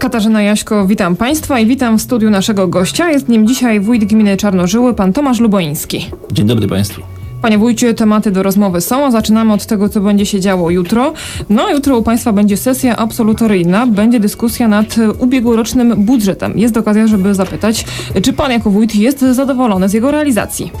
Katarzyna Jaśko, witam Państwa i witam w studiu naszego gościa. Jest nim dzisiaj wójt gminy Czarnożyły, pan Tomasz Luboński. Dzień dobry Państwu. Panie wójcie, tematy do rozmowy są. Zaczynamy od tego, co będzie się działo jutro. No, jutro u Państwa będzie sesja absolutoryjna, będzie dyskusja nad ubiegłorocznym budżetem. Jest okazja, żeby zapytać, czy Pan jako wójt jest zadowolony z jego realizacji?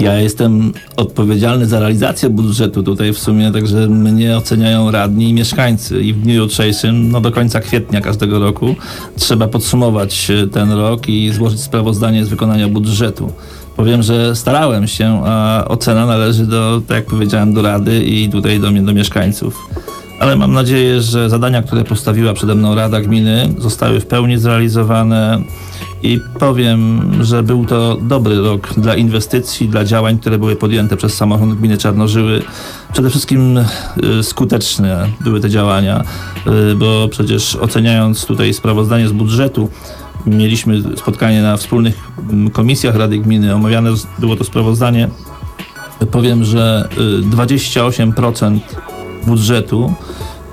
Ja jestem odpowiedzialny za realizację budżetu tutaj w sumie, także mnie oceniają radni i mieszkańcy. I w dniu jutrzejszym, no do końca kwietnia każdego roku, trzeba podsumować ten rok i złożyć sprawozdanie z wykonania budżetu. Powiem, że starałem się, a ocena należy do, tak jak powiedziałem, do Rady i tutaj do, do mieszkańców. Ale mam nadzieję, że zadania, które postawiła przede mną Rada Gminy, zostały w pełni zrealizowane i powiem, że był to dobry rok dla inwestycji, dla działań, które były podjęte przez samorząd gminy Czarnożyły. Przede wszystkim y, skuteczne były te działania, y, bo przecież oceniając tutaj sprawozdanie z budżetu, mieliśmy spotkanie na wspólnych mm, komisjach Rady Gminy, omawiane było to sprawozdanie. Powiem, że 28% y, budżetu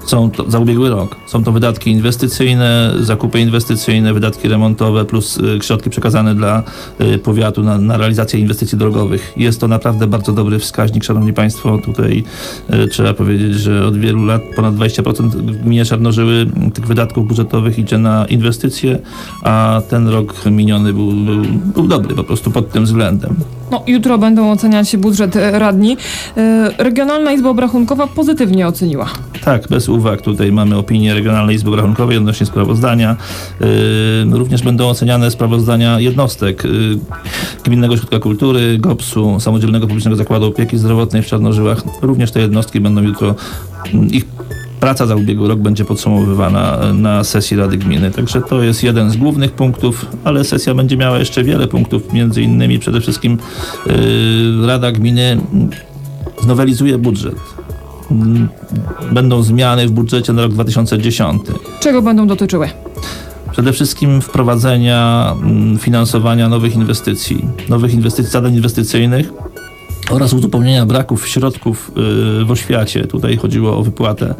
są to, za ubiegły rok. Są to wydatki inwestycyjne, zakupy inwestycyjne, wydatki remontowe plus y, środki przekazane dla y, powiatu na, na, realizację inwestycji drogowych. Jest to naprawdę bardzo dobry wskaźnik, szanowni państwo. Tutaj y, trzeba powiedzieć, że od wielu lat ponad 20% w gminie Czarnożyły tych wydatków budżetowych idzie na inwestycje, a ten rok miniony był, był, był dobry po prostu pod tym względem. No, jutro będą oceniać budżet radni. Regionalna Izba Obrachunkowa pozytywnie oceniła. Tak, bez uwag. Tutaj mamy opinię Regionalnej Izby Obrachunkowej odnośnie sprawozdania. Yy, również będą oceniane sprawozdania jednostek Gminnego Ośrodka Kultury, GOPS-u, Samodzielnego Publicznego Zakładu Opieki Zdrowotnej w Czarnożyłach. Również te jednostki będą jutro, ich praca za ubiegły rok będzie podsumowywana na sesji Rady Gminy. Także to jest jeden z głównych punktów, ale sesja będzie miała jeszcze wiele punktów, między innymi przede wszystkim yy, Rada Gminy znowelizuje budżet Mm, będą zmiany w budżecie na rok 2010. Czego będą dotyczyły? Przede wszystkim wprowadzenia mm, finansowania nowych inwestycji, nowych inwestycji, zadań inwestycyjnych oraz uzupełnienia braków środków y, w oświacie. Tutaj chodziło o wypłatę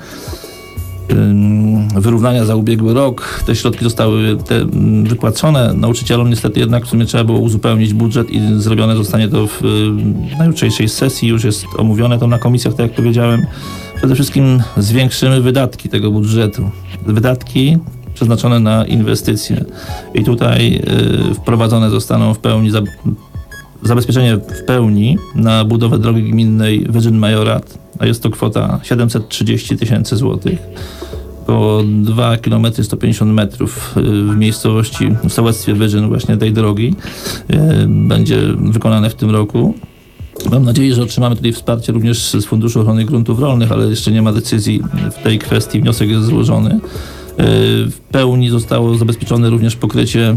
wyrównania za ubiegły rok. Te środki zostały te wypłacone. Nauczycielom niestety jednak w sumie trzeba było uzupełnić budżet i zrobione zostanie to w, na jutrzejszej sesji. Już jest omówione to na komisjach, tak jak powiedziałem. Przede wszystkim zwiększymy wydatki tego budżetu. Wydatki przeznaczone na inwestycje. I tutaj y, wprowadzone zostaną w pełni za, zabezpieczenie w pełni na budowę drogi gminnej Wyżyn Majorat, a jest to kwota 730 tysięcy złotych około 2 km 150 metrów y, w miejscowości, w sołectwie Wyżyn właśnie tej drogi y, będzie wykonane w tym roku. Mam nadzieję, że otrzymamy tutaj wsparcie również z Funduszu Ochrony Gruntów Rolnych, ale jeszcze nie ma decyzji w tej kwestii. Wniosek jest złożony. Y, w pełni zostało zabezpieczone również pokrycie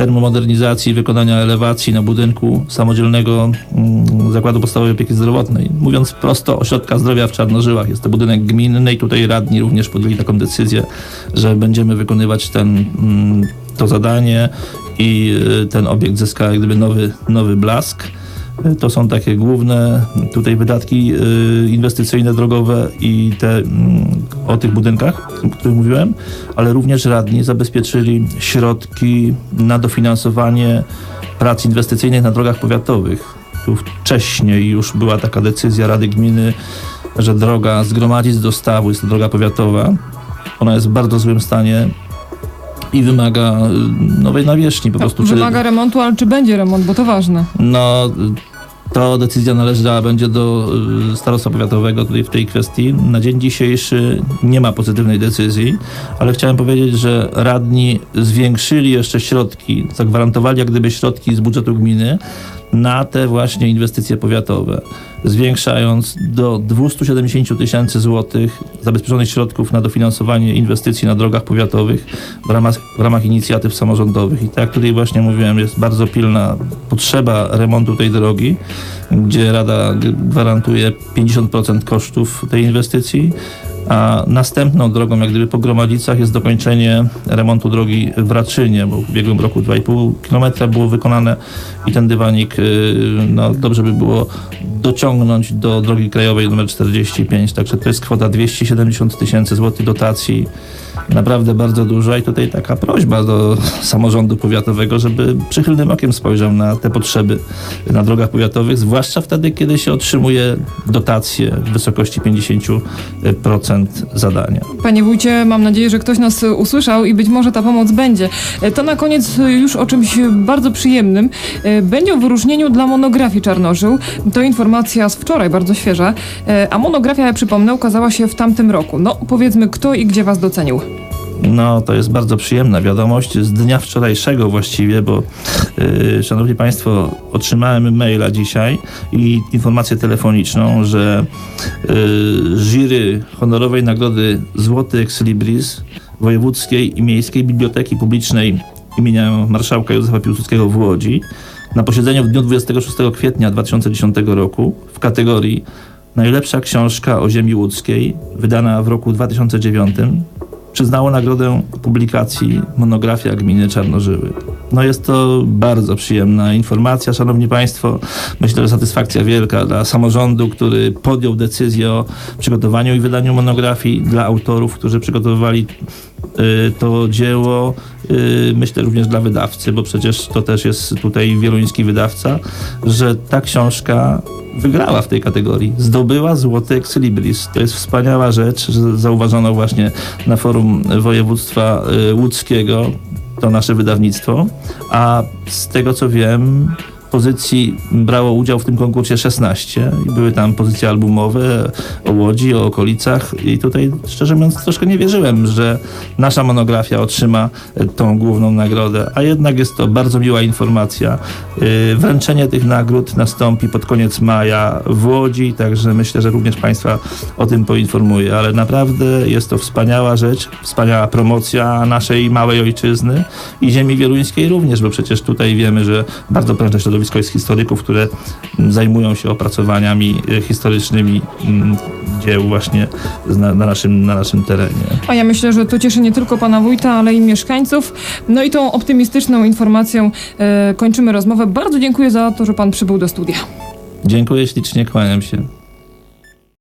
termomodernizacji, wykonania elewacji na budynku samodzielnego mm, Zakładu Podstawowej Opieki Zdrowotnej. Mówiąc prosto, ośrodka zdrowia w Czarnożyłach. Jest to budynek gminny i tutaj radni również podjęli taką decyzję, że będziemy wykonywać ten, mm, to zadanie i y, ten obiekt zyska jak gdyby nowy, nowy blask. To są takie główne tutaj wydatki y, inwestycyjne, drogowe i te mm, o tych budynkach, o których mówiłem, ale również radni zabezpieczyli środki na dofinansowanie prac inwestycyjnych na drogach powiatowych. Tu wcześniej już była taka decyzja Rady Gminy, że droga z Gromadzic do Stawu jest to droga powiatowa. Ona jest w bardzo złym stanie i wymaga y, nowej nawierzchni po prostu. Wymaga czy... remontu, ale czy będzie remont, bo to ważne. No, to decyzja należała będzie do y, starostwa powiatowego tutaj w tej kwestii. Na dzień dzisiejszy nie ma pozytywnej decyzji, ale chciałem powiedzieć, że radni zwiększyli jeszcze środki, zagwarantowali jak gdyby środki z budżetu gminy na te właśnie inwestycje powiatowe, zwiększając do 270 tysięcy złotych zabezpieczonych środków na dofinansowanie inwestycji na drogach powiatowych w ramach, w ramach inicjatyw samorządowych. I tak jak tutaj właśnie mówiłem, jest bardzo pilna potrzeba remontu tej drogi, gdzie Rada gwarantuje 50% kosztów tej inwestycji A następną drogą, jak gdyby po Gromadzicach, jest dokończenie remontu drogi w Raczynie, bo w ubiegłym roku 2,5 km było wykonane i ten dywanik, y, no dobrze by było dociągnąć do drogi krajowej nr 45, także to jest kwota 270 tysięcy złotych dotacji, naprawdę bardzo duża i tutaj taka prośba do samorządu powiatowego, żeby przychylnym okiem spojrzał na te potrzeby na drogach powiatowych, zwłaszcza wtedy, kiedy się otrzymuje dotacje w wysokości 50% zadania. Panie wójcie, mam nadzieję, że ktoś nas usłyszał i być może ta pomoc będzie. To na koniec już o czymś bardzo przyjemnym. Będzie o wyróżnieniu dla monografii Czarnożył. To informacja z wczoraj, bardzo świeża. A monografia, ja przypomnę, ukazała się w tamtym roku. No, powiedzmy, kto i gdzie was docenił. No, to jest bardzo przyjemna wiadomość z dnia wczorajszego właściwie, bo yy, Szanowni Państwo, otrzymałem maila dzisiaj i informację telefoniczną, że yy, jury honorowej nagrody Złoty Ex Libris Wojewódzkiej i Miejskiej Biblioteki Publicznej imienia marszałka Józefa Piłsudskiego w Łodzi na posiedzeniu w dniu 26 kwietnia 2010 roku w kategorii Najlepsza książka o ziemi łódzkiej, wydana w roku 2009, przyznało nagrodę publikacji Monografia Gminy Czarnożyły. No jest to bardzo przyjemna informacja, szanowni państwo. Myślę, że satysfakcja wielka dla samorządu, który podjął decyzję o przygotowaniu i wydaniu monografii, dla autorów, którzy przygotowywali y, to dzieło. y, Myślę również dla wydawcy, bo przecież to też jest tutaj wieluński wydawca, że ta książka wygrała w tej kategorii. Zdobyła złoty Ex Libris. To jest wspaniała rzecz, że zauważono właśnie na forum województwa y, łódzkiego to nasze wydawnictwo, a z tego co wiem, pozycji brało udział w tym konkursie 16 i były tam pozycje albumowe o Łodzi, o okolicach i tutaj szczerze mówiąc troszkę nie wierzyłem, że nasza monografia otrzyma e, tą główną nagrodę, a jednak jest to bardzo miła informacja. Yy, Wręczenie tych nagród nastąpi pod koniec maja w Łodzi, także myślę, że również Państwa o tym poinformuję, ale naprawdę jest to wspaniała rzecz, wspaniała promocja naszej małej ojczyzny i ziemi wieluńskiej również, bo przecież tutaj wiemy, że bardzo prężne środowisko jest historyków, które zajmują się opracowaniami y, historycznymi mm, dzieł właśnie na, na, naszym, na naszym terenie. A ja myślę, że to cieszy nie tylko pana wójta, ale i mieszkańców. No i tą optymistyczną informacją e, kończymy rozmowę. Bardzo dziękuję za to, że pan przybył do studia. Dziękuję ślicznie, kłaniam się.